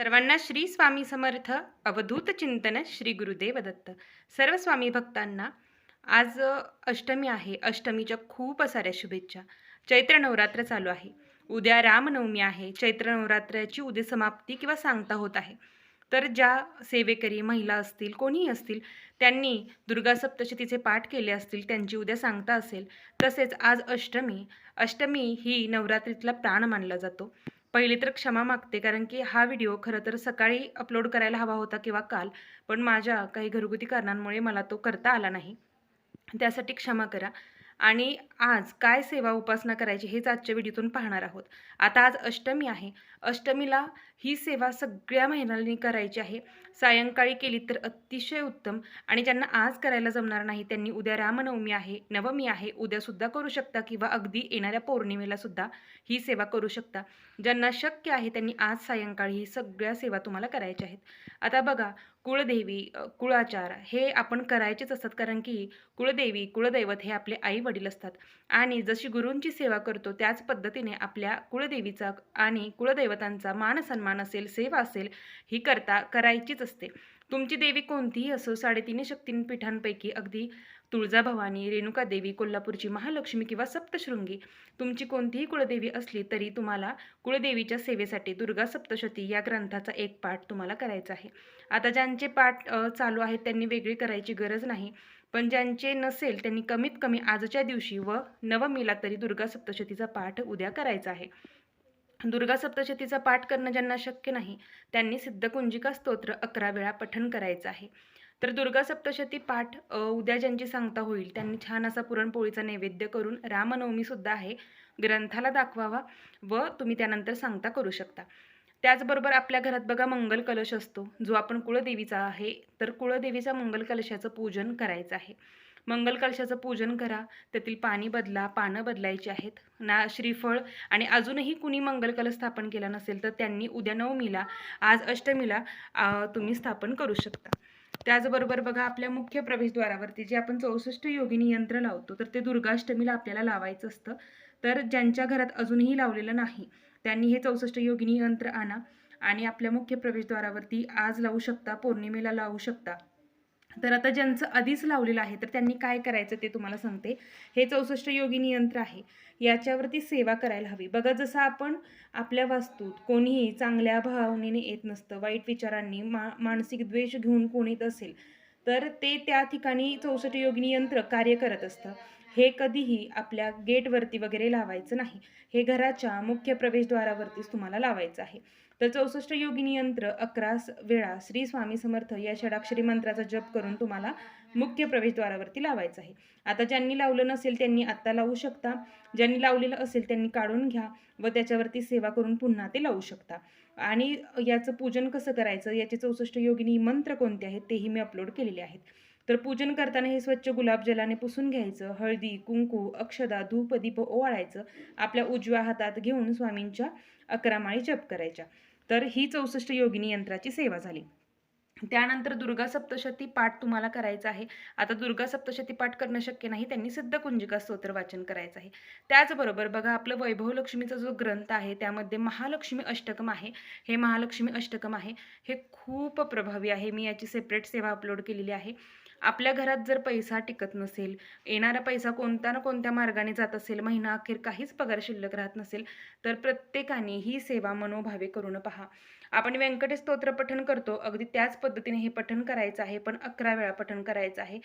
सर्वांना श्री स्वामी समर्थ अवधूत चिंतन श्री गुरुदेव दत्त सर्व स्वामी भक्तांना आज अष्टमी आहे. अष्टमीच्या खूप साऱ्या शुभेच्छा. चैत्र नवरात्र चालू आहे. उद्या रामनवमी आहे. चैत्र नवरात्राची उद्या समाप्ती किंवा सांगता होत आहे. तर ज्या सेवेकरी महिला असतील कोणीही असतील त्यांनी दुर्गा सप्तशतीचे पाठ केले असतील त्यांची उद्या सांगता असेल. तसेच आज अष्टमी. अष्टमी ही नवरात्रीतला प्राण मानला जातो. पहिली तर क्षमा मागते कारण की हा व्हिडिओ खरं तर सकाळी अपलोड करायला हवा होता किंवा काल पण माझ्या काही घरगुती कारणांमुळे मला तो करता आला नाही. त्यासाठी क्षमा करा. आणि आज काय सेवा उपासना करायची हेच आजच्या व्हिडिओतून पाहणार आहोत. आता आज अष्टमी आहे. अष्टमीला ही सेवा सगळ्या महिलांनी करायची आहे. सायंकाळी केली तर अतिशय उत्तम आणि ज्यांना आज करायला जमणार नाही त्यांनी उद्या रामनवमी आहे नवमी आहे उद्यासुद्धा करू शकता किंवा अगदी येणाऱ्या पौर्णिमेला सुद्धा ही सेवा करू शकता. ज्यांना शक्य आहे त्यांनी आज सायंकाळी ही सगळ्या सेवा तुम्हाला करायच्या आहेत. आता बघा कुळदेवी कुळाचार हे आपण करायचेच असतात. कारण की कुळदेवी कुळदैवत हे आपले आई वडील असतात. आणि जशी गुरूंची सेवा करतो त्याच पद्धतीने आपल्या कुळदेवीचा आणि कुळदैवतांचा मान सन्मान असेल सेवा असेल ही करता करायचीच असते. तुमची देवी कोणतीही असो साडेतीन शक्तीपीठांपैकी अगदी तुळजाभवानी रेणुका देवी कोल्हापूरची महालक्ष्मी किंवा सप्तशृंगी तुमची कोणतीही कुळदेवी असली तरी तुम्हाला कुळदेवीच्या सेवेसाठी दुर्गा सप्तशती या ग्रंथाचा एक पाठ तुम्हाला करायचा आहे. आता ज्यांचे पाठ चालू आहेत त्यांनी वेगळी करायची गरज नाही. पण ज्यांचे नसेल त्यांनी कमीत कमी आजच्या दिवशी व नवमीला तरी दुर्गा सप्तशतीचा पाठ उद्या करायचा आहे. दुर्गा सप्तशतीचा पाठ करणं ज्यांना शक्य नाही त्यांनी सिद्धकुंजिका स्तोत्र अकरा वेळा पठण करायचं आहे. तर दुर्गा सप्तशती पाठ उद्या ज्यांची सांगता होईल त्यांनी छान असा पुरणपोळीचा नैवेद्य करून रामनवमीसुद्धा आहे ग्रंथाला दाखवावा व तुम्ही त्यानंतर सांगता करू शकता. त्याचबरोबर आपल्या घरात बघा मंगल कलश असतो जो आपण कुळदेवीचा आहे तर कुळदेवीचा मंगल कलशाचं पूजन करायचं आहे. मंगल कलशाचं पूजन करा त्यातील पाणी बदला पानं बदलायची आहेत ना श्रीफळ आणि अजूनही कुणी मंगल कलश स्थापन केला नसेल तर त्यांनी उद्या नवमीला आज अष्टमीला तुम्ही स्थापन करू शकता. त्याचबरोबर बघा आपल्या मुख्य प्रवेशद्वारावरती जे आपण चौसष्ट योगिनी यंत्र लावतो तर ते दुर्गाष्टमीला आपल्याला लावायचं असतं. तर ज्यांच्या घरात अजूनही लावलेलं नाही त्यांनी हे चौसष्ट योगिनी यंत्र आणा आणि आपल्या मुख्य प्रवेशद्वारावरती आज लावू शकता पौर्णिमेला लावू शकता. तर आता ज्यांचं आधीच लावलेलं आहे तर त्यांनी काय करायचं ते तुम्हाला सांगते. हे चौसष्ट योगिनी यंत्र आहे. याच्यावरती सेवा करायला हवी. बघा जसं आपण आपल्या वास्तूत कोणीही चांगल्या भावनेने येत नसतं वाईट विचारांनी मा मानसिक द्वेष घेऊन कोणी येत असेल तर ते त्या ठिकाणी चौसष्ट योगिनी यंत्र कार्य करत असतं. हे कधीही आपल्या गेटवरती वगैरे लावायचं नाही. हे घराच्या मुख्य प्रवेशद्वारावरतीच तुम्हाला लावायचं आहे. तर चौसष्ट योगिनी यंत्र अकरा वेळा श्री स्वामी समर्थ या षडाक्षरी मंत्राचा जप करून तुम्हाला मुख्य प्रवेशद्वारावरती लावायचं आहे. आता ज्यांनी लावलं नसेल त्यांनी आत्ता लावू शकता. ज्यांनी लावलेलं असेल त्यांनी काढून घ्या व त्याच्यावरती सेवा करून पुन्हा ते लावू शकता. आणि याचं पूजन कसं करायचं? याचे चौसष्ट योगिनी मंत्र कोणते आहेत? तेही मी अपलोड केलेले आहेत. तर पूजन करताना हे स्वच्छ गुलाब जलाने पुसून घ्यायचं. हळदी कुंकू अक्षदा धूप दीप ओवाळायचं. आपल्या उजव्या हातात घेऊन स्वामींच्या अकरा माळी जप करायच्या. तर ही चौसष्ट योगिनी यंत्राची सेवा झाली. त्यानंतर दुर्गा सप्तशती पाठ तुम्हाला करायचा आहे. आता दुर्गा सप्तशती पाठ करणं शक्य नाही त्यांनी सिद्ध कुंजिका स्तोत्र वाचन करायचं आहे. त्याचबरोबर बघा आपलं वैभव लक्ष्मीचा जो ग्रंथ आहे त्यामध्ये महालक्ष्मी अष्टकम आहे. हे महालक्ष्मी अष्टकम आहे हे खूप प्रभावी आहे. मी याची सेपरेट सेवा अपलोड केलेली आहे. आपल्या घरात जर पैसा टिकत नसेल येणारा पैसा कोणत्या ना कोणत्या मार्गाने जात असेल महिना अखेर काहीच पगार शिल्लक राहत नसेल तर प्रत्येकाने ही सेवा मनोभावे करून पहा. आपण व्यंकटेश स्तोत्र पठण करतो. अगदी त्याच पद्धतीने हे पठण करायचं आहे पण अकरा वेळा पठण करायचं आहे.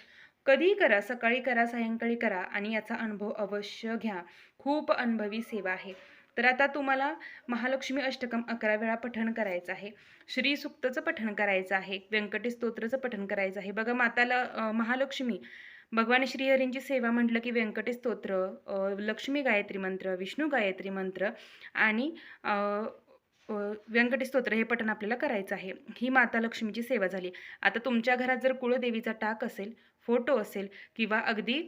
कधीही करा सकाळी करा सायंकाळी करा आणि याचा अनुभव अवश्य घ्या. खूप अनुभवी सेवा आहे. तर आता तुम्हाला महालक्ष्मी अष्टकम अकरा वेळा पठण करायचं आहे. श्री सुक्तचं पठण करायचं आहे. व्यंकटेश स्तोत्रचं पठण करायचं आहे. बघा माताला महालक्ष्मी. भगवान श्रीहरींची सेवा म्हटलं की व्यंकटेश स्तोत्र लक्ष्मी गायत्री मंत्र विष्णू गायत्री मंत्र आणि व्यंकटेश स्तोत्र हे पठण आपल्याला करायचं आहे. ही माता लक्ष्मीची सेवा झाली. आता तुमच्या घरात जर कुळदेवीचा टाक असेल फोटो असेल किंवा अगदी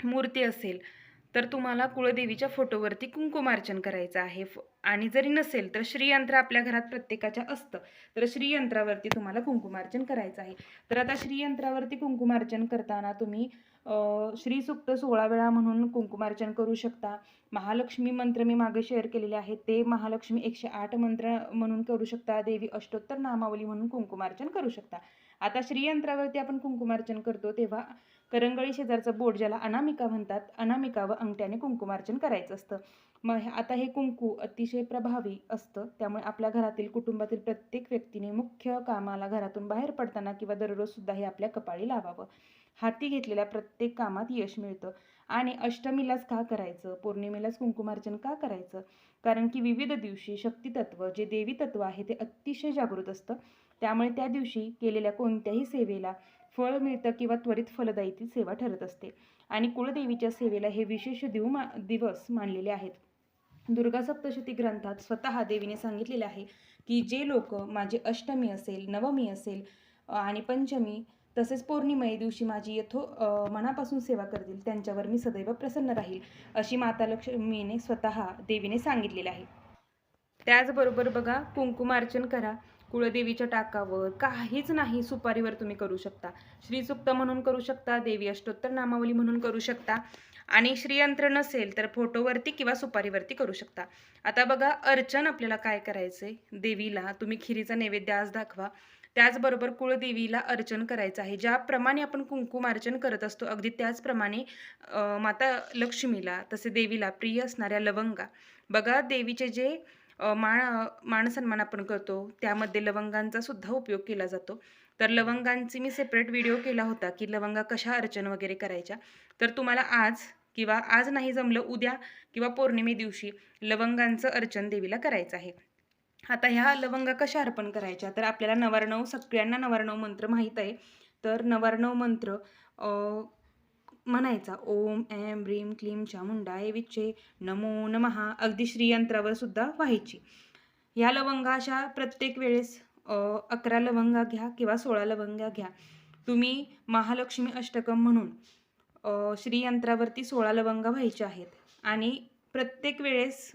मूर्ती असेल तर तुम्हाला कुळदेवीच्या फोटोवरती कुंकुमार्चन करायचं आहे. आणि जरी नसेल तर श्रीयंत्र आपल्या घरात प्रत्येकाच्या असतं. तर श्रीयंत्रावरती तुम्हाला कुंकुमार्चन करायचं आहे. तर आता श्रीयंत्रावरती कुंकुमार्चन करताना तुम्ही श्री श्रीसूक्त सोळा वेळा म्हणून कुंकुमार्चन करू शकता. महालक्ष्मी मंत्र मी मागे शेअर केलेले आहेत. ते महालक्ष्मी एकशे आठ मंत्र म्हणून करू शकता. देवी अष्टोत्तर नामावली म्हणून कुंकुमार्चन करू शकता. आता श्रीयंत्रावरती आपण कुंकुमार्चन करतो तेव्हा करंगळी शेजारचं बोट ज्याला अनामिका म्हणतात अनामिका व अंगठ्याने कुंकुमार्चन करायचं असतं. मग आता हे कुंकू अतिशय प्रभावी असतं. त्यामुळे आपल्या घरातील कुटुंबातील प्रत्येक व्यक्तीने मुख्य कामाला घरातून बाहेर पडताना किंवा दररोजसुद्धा हे आपल्या कपाळी लावावं. हाती घेतलेल्या प्रत्येक कामात यश मिळतं. आणि अष्टमीलाच का करायचं? पौर्णिमेलाच कुंकुमार्चन का करायचं? कारण की विविध दिवशी शक्तितत्व जे देवी तत्व आहे ते अतिशय जागृत असतं. त्यामुळे त्या दिवशी केलेल्या कोणत्याही सेवेला फळ मिळतं किंवा त्वरित फलदायी ती सेवा ठरत असते. आणि कुळदेवीच्या सेवेला हे विशेष दिव मा दिवस मानलेले आहेत. दुर्गा सप्तशती ग्रंथात स्वतः देवीने सांगितलेले आहे की जे लोक माझे अष्टमी असेल नवमी असेल आणि पंचमी तसेच पौर्णिमे दिवशी माझी यथो मनापासून सेवा करतील त्यांच्यावर मी सदैव प्रसन्न राहील अशी माता लक्ष्मीने स्वतः देवीने सांगितलेले आहे. त्याचबरोबर बघा कुंकुमार्चन करा. कुळदेवीच्या टाकावर काहीच नाही सुपारीवर तुम्ही करू शकता. श्रीसुक्त म्हणून करू शकता देवी अष्टोत्तर नामावली म्हणून करू शकता. आणि श्रीयंत्र नसेल तर फोटोवरती किंवा सुपारीवरती करू शकता. आता बघा अर्चन आपल्याला काय करायचंय? देवीला तुम्ही खिरीचा नैवेद्य आज दाखवा. त्याचबरोबर कुळदेवीला अर्चन करायचं आहे. ज्याप्रमाणे आपण कुंकुम अर्चन करत असतो अगदी त्याचप्रमाणे माता लक्ष्मीला तसे देवीला प्रिय असणाऱ्या लवंगा. बघा देवीचे जे मान मान सन्मान आपण करतो. त्यामध्ये लवंगांचा सुद्धा उपयोग केला जातो. तर लवंगांची मी सेपरेट व्हिडिओ केला होता की लवंगा कशा अर्चन वगैरे करायच्या. तर तुम्हाला आज किंवा आज नाही जमलं उद्या किंवा पौर्णिमे दिवशी लवंगांचं अर्चन देवीला करायचं आहे. आता ह्या लवंगा कशा अर्पण करायच्या? तर आपल्याला नवारणव सगळ्यांना नवारणव मंत्र माहीत आहे. तर नवारणव मंत्र म्हणायचा ओम ऐं ब्रीम क्लीम चामुंडाय विच्चे नमो नमहा अगदी श्रीयंत्रावर सुद्धा व्हायची. ह्या लवंगा अशा प्रत्येक वेळेस अकरा लवंगा घ्या किंवा सोळा लवंगा घ्या. तुम्ही महालक्ष्मी अष्टकम म्हणून श्रीयंत्रावरती सोळा लवंगा व्हायच्या आहेत. आणि प्रत्येक वेळेस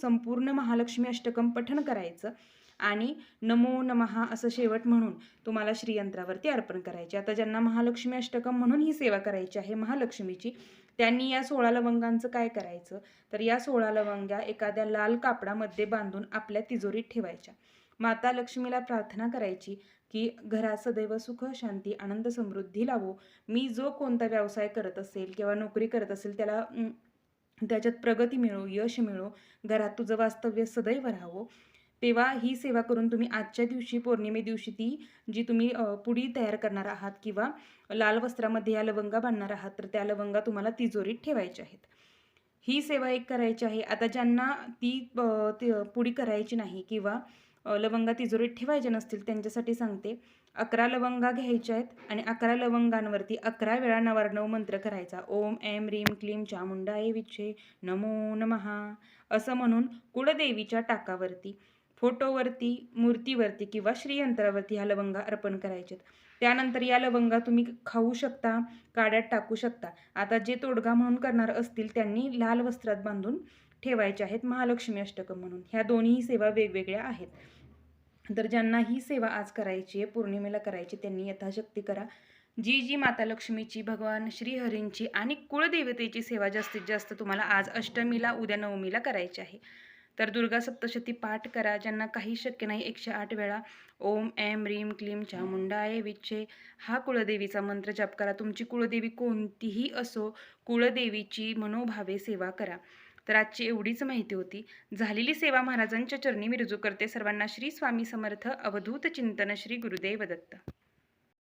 संपूर्ण महालक्ष्मी अष्टकम पठण करायचं. आणि नमो नमहा असं शेवट म्हणून तुम्हाला श्रीयंत्रावरती अर्पण करायचे. आता ज्यांना महालक्ष्मी अष्टकम म्हणून ही सेवा करायची आहे महालक्ष्मीची त्यांनी या सोळा लवंगांचं काय करायचं? तर या सोळा लवंग्या एखाद्या लाल कापडामध्ये बांधून आपल्या तिजोरीत ठेवायच्या. माता लक्ष्मीला प्रार्थना करायची की घरात सदैव सुख शांती आनंद समृद्धी लावो. मी जो कोणता व्यवसाय करत असेल किंवा नोकरी करत असेल त्याला त्याच्यात प्रगती मिळो यश मिळो. घरात तुझं वास्तव्य सदैव राहावं. तेव्हा ही सेवा करून तुम्ही आजच्या दिवशी पौर्णिमे दिवशी ती जी तुम्ही पुडी तयार करणार आहात किंवा लाल वस्त्रामध्ये या लवंगा बांधणार आहात तर त्या लवंगा तुम्हाला तिजोरीत ठेवायच्या आहेत. ही सेवा एक करायची आहे. आता ज्यांना ती पुडी करायची नाही किंवा लवंगा तिजोरीत ठेवायच्या नसतील त्यांच्यासाठी सांगते अकरा लवंगा घ्यायच्या आहेत आणि अकरा लवंगांवरती अकरा वेळा नवार्णव मंत्र करायचा. ओम ऐं रीम क्लीम चामुंडाय विच्छे नमो नमहा असं म्हणून कुळदेवीच्या टाकावरती. फोटोवरती मूर्तीवरती किंवा श्रीयंत्रावरती ह्या लवंगा अर्पण करायच्यात त्यानंतर या लवंगा तुम्ही खाऊ शकता काड्यात टाकू शकता. आता जे तोडगा म्हणून करणार असतील त्यांनी लाल वस्त्रात बांधून ठेवायचे आहेत महालक्ष्मी अष्टकम म्हणून. ह्या दोन्ही सेवा वेगवेगळ्या आहेत. तर ज्यांना ही सेवा आज करायची आहे पौर्णिमेला करायची त्यांनी यथाशक्ती करा. जी जी माता लक्ष्मीची भगवान श्रीहरींची आणि कुळदेवतेची सेवा जास्तीत जास्त तुम्हाला आज अष्टमीला उद्या नवमीला करायची आहे. तर दुर्गा सप्तशती पाठ करा ज्यांना काही शक्य नाही एकशे आठ वेळा ओम ऐं रीम क्लीम चामुंडाय विच्छे हा कुळदेवीचा मंत्र जप करा. तुमची कुळदेवी कोणतीही असो कुळदेवीची मनोभावे सेवा करा. तर आजची एवढीच माहिती होती. झालेली सेवा महाराजांच्या चरणी मी रुजू करते. सर्वांना श्री स्वामी समर्थ. अवधूत चिंतन श्री गुरुदेव दत्त.